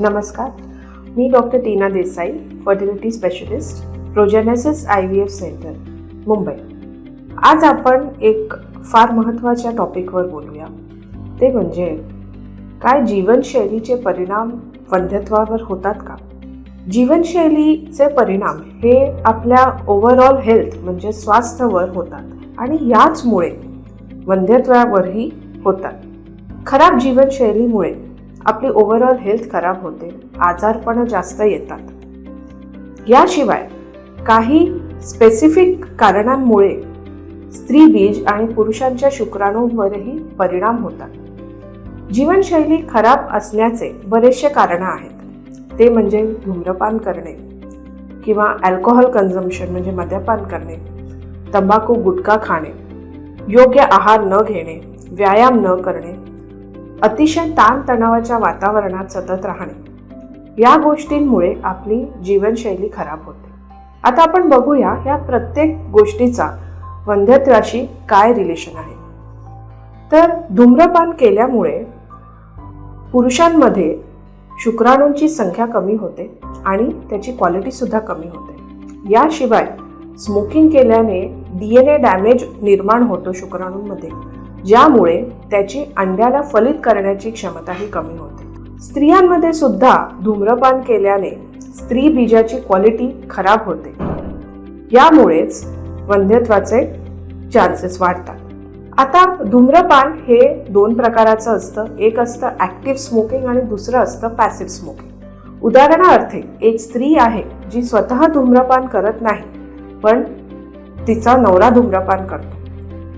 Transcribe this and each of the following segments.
नमस्कार. मी doctor Tina Desai fertility specialist Progenesis I V F centre Mumbai. आज आपण एक फार महत्त्वाच्या टॉपिकवर बोलूया. ते म्हणजे काय जीवनशैलीचे परिणाम वंध्यत्वावर होतात का? जीवनशैलीचे परिणाम हे आपल्या ओव्हरऑल हेल्थ म्हणजे स्वास्थ्यावर होतात आणि याचमुळे वंध्यत्वावरही होतात. खराब जीवनशैलीमुळे आपली ओव्हरऑल हेल्थ खराब होते आजारपणं जास्त येतात. याशिवाय काही स्पेसिफिक कारणांमुळे स्त्री बीज आणि पुरुषांच्या शुक्राणूंवरही परिणाम होतात. जीवनशैली खराब असण्याचे बरेचसे कारणं आहेत. ते म्हणजे धूम्रपान करणे किंवा अल्कोहोल कन्झम्पशन म्हणजे मद्यपान करणे तंबाखू गुटखा खाणे योग्य आहार न घेणे व्यायाम न करणे अतिशय ताणतणावाच्या वातावरणात सतत राहणे. या गोष्टींमुळे आपली जीवनशैली खराब होते. आता आपण बघूया ह्या प्रत्येक गोष्टीचा वंध्यत्वाशी काय रिलेशन आहे. तर धूम्रपान केल्यामुळे पुरुषांमध्ये शुक्राणूंची संख्या कमी होते आणि त्याची क्वालिटी सुद्धा कमी होते. याशिवाय स्मोकिंग केल्याने डी एन ए डॅमेज निर्माण होतो शुक्राणूंमध्ये. ज्यामुळे त्याची अंड्याला फलित करण्याची क्षमताही कमी होते. स्त्रियांमध्ये सुद्धा धूम्रपान केल्याने स्त्री बीजाची क्वालिटी खराब होते. यामुळेच वंध्यत्वाचे चान्सेस वाढतात. आता धूम्रपान हे दोन प्रकाराचं असतं. एक असतं ॲक्टिव्ह स्मोकिंग आणि दुसरं असतं पॅसिव्ह स्मोकिंग उदाहरणार्थ एक स्त्री आहे जी स्वतः धूम्रपान करत नाही पण तिचा नवरा धूम्रपान करतो.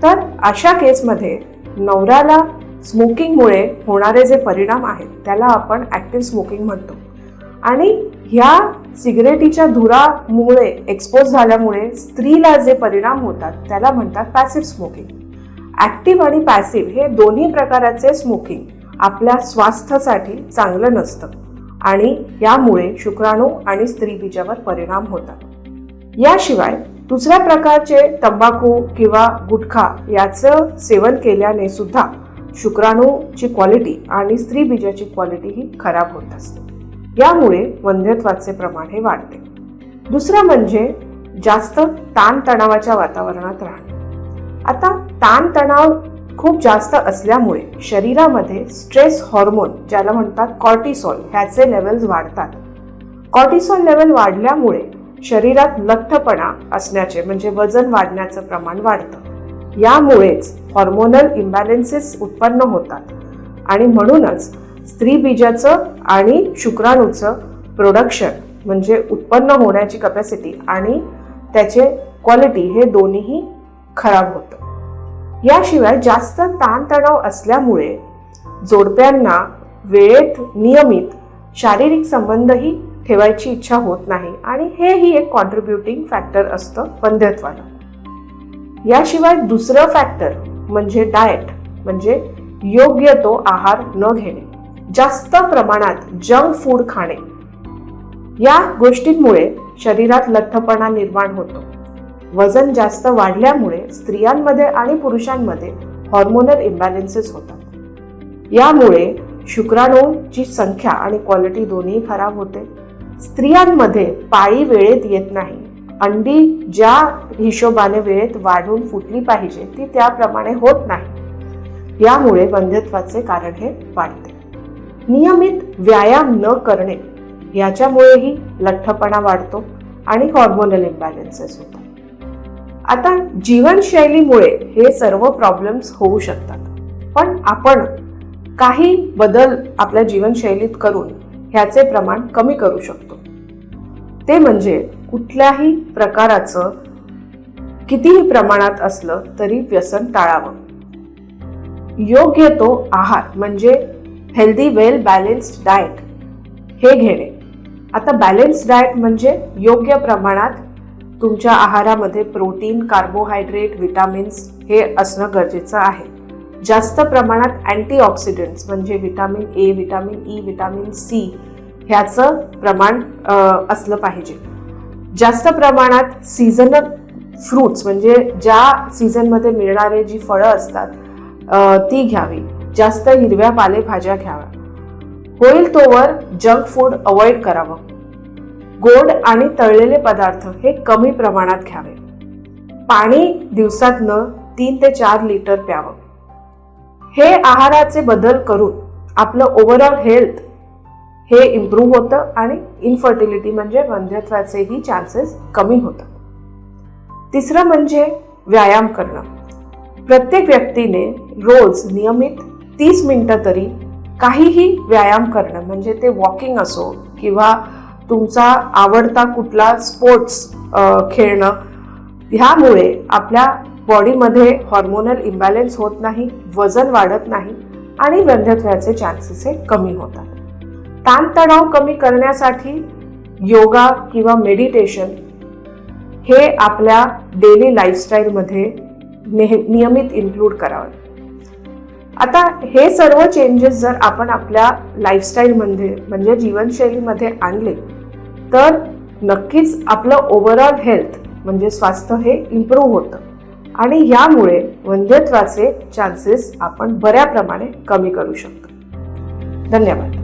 तर अशा केसमध्ये नवऱ्याला स्मोकिंगमुळे होणारे जे परिणाम आहेत त्याला आपण ॲक्टिव्ह स्मोकिंग म्हणतो. आणि ह्या सिगरेटीच्या धुरामुळे एक्सपोज झाल्यामुळे स्त्रीला जे परिणाम होतात त्याला म्हणतात पॅसिव्ह स्मोकिंग ॲक्टिव्ह आणि पॅसिव्ह हे दोन्ही प्रकाराचे स्मोकिंग आपल्या स्वास्थ्यासाठी चांगलं नसतं आणि यामुळे शुक्राणू आणि स्त्री बीजावर परिणाम होतात. याशिवाय दुसऱ्या प्रकारचे तंबाखू किंवा गुटखा याचं सेवन केल्याने सुद्धा शुक्राणूची क्वालिटी आणि स्त्री बीजाची क्वालिटी ही खराब होत असते. यामुळे वंध्यत्वाचे प्रमाण हे वाढते. दुसरं म्हणजे जास्त ताणतणावाच्या वातावरणात राहणे. आता ताणतणाव खूप जास्त असल्यामुळे शरीरामध्ये स्ट्रेस हॉर्मोन ज्याला म्हणतात कॉर्टिसॉल ह्याचे लेवल्स वाढतात. कॉर्टिसॉल लेवल वाढल्यामुळे शरीरात लठ्ठपणा असण्याचे म्हणजे वजन वाढण्याचं प्रमाण वाढतं. यामुळेच हॉर्मोनल इम्बॅलेन्सेस उत्पन्न होतात. आणि म्हणूनच स्त्री बीजाचं आणि शुक्राणूचं प्रोडक्शन म्हणजे उत्पन्न होण्याची कपॅसिटी आणि त्याचे क्वालिटी हे दोन्हीही खराब होतं. याशिवाय जास्त ताणतणाव असल्यामुळे जोडप्यांना वेळेत नियमित शारीरिक संबंधही ठेवायची इच्छा होत नाही. आणि हेही एक कॉन्ट्रीब्युटिंग फॅक्टर असतं वंध्यत्वाला. याशिवाय दुसरं फॅक्टर म्हणजे डाएट म्हणजे योग्य तो आहार न घेणे. जास्त प्रमाणात जंक फूड खाणे. या गोष्टींमुळे शरीरात लठ्ठपणा निर्माण होतो. वजन जास्त वाढल्यामुळे स्त्रियांमध्ये आणि पुरुषांमध्ये हॉर्मोनल इम्बॅलेन्सेस होतात. यामुळे शुक्राणूंची संख्या आणि क्वालिटी दोन्ही खराब होते. स्त्रियांमध्ये पाळी वेळेत येत नाही. अंडी ज्या हिशोबाने वेळेत वाढून फुटली पाहिजे ती त्याप्रमाणे होत नाही. यामुळे बंधत्वाचे कारण हे वाढते. नियमित व्यायाम न करणे याच्यामुळेही लठ्ठपणा वाढतो आणि हॉर्मोनल इम्बॅलन्सेस होतात. आता जीवनशैलीमुळे हे सर्व प्रॉब्लेम्स होऊ शकतात. पण आपण काही बदल आपल्या जीवनशैलीत करून ह्याचे प्रमाण कमी करू शकतो. ते म्हणजे कुठल्याही प्रकाराचं कितीही प्रमाणात असलं तरी व्यसन टाळावं. योग्य तो आहार म्हणजे हेल्दी वेल बॅलेन्स्ड डाएट हे घेणे. आता बॅलेन्स डाएट म्हणजे योग्य प्रमाणात तुमच्या आहारामध्ये प्रोटीन कार्बोहायड्रेट विटामिन्स हे असणं गरजेचं आहे. जास्त प्रमाणात अँटीऑक्सिडंट्स म्हणजे vitamin A vitamin E vitamin C ह्याचं प्रमाण असलं पाहिजे. जास्त प्रमाणात सीझनल फ्रूट्स म्हणजे ज्या सीझनमध्ये मिळणारे जी फळं असतात ती घ्यावी. जास्त हिरव्या पालेभाज्या घ्याव्या. होईल तोवर जंक फूड अवॉइड करावं. गोड आणि तळलेले पदार्थ हे कमी प्रमाणात घ्यावे. पाणी दिवसातनं तीन ते चार लिटर प्यावं. हे आहाराचे बदल करून आपलं ओव्हरऑल हेल्थ हे इम्प्रूव्ह होतं आणि इनफर्टिलिटी म्हणजे वंध्यत्वाचेही चान्सेस कमी होतात तिसरं म्हणजे व्यायाम करणं. प्रत्येक व्यक्तीने रोज नियमित तीस मिनटं तरी काहीही व्यायाम करणं म्हणजे ते वॉकिंग असो किंवा तुमचा आवडता कुठला स्पोर्ट्स खेळणं ह्यामुळे आपल्या बॉडीमध्ये हॉर्मोनल इम्बॅलन्स होत नाही वजन वाढत नाही आणि वंध्यत्वाचे चान्सेस हे कमी होतात. ताणतणाव कमी करण्यासाठी योगा किंवा मेडिटेशन हे आपल्या डेली लाईफस्टाईलमध्ये नेह नियमित इन्क्लूड करावं. आता हे सर्व चेंजेस जर आपण आपल्या लाईफस्टाईलमध्ये म्हणजे जीवनशैलीमध्ये आणले तर नक्कीच आपलं ओव्हरऑल हेल्थ म्हणजे स्वास्थ्य हे इम्प्रूव्ह होतं. आणि यामुळे वंध्यत्वाचे चान्सेस आपण बऱ्या प्रमाणे कमी करू शकतो. धन्यवाद.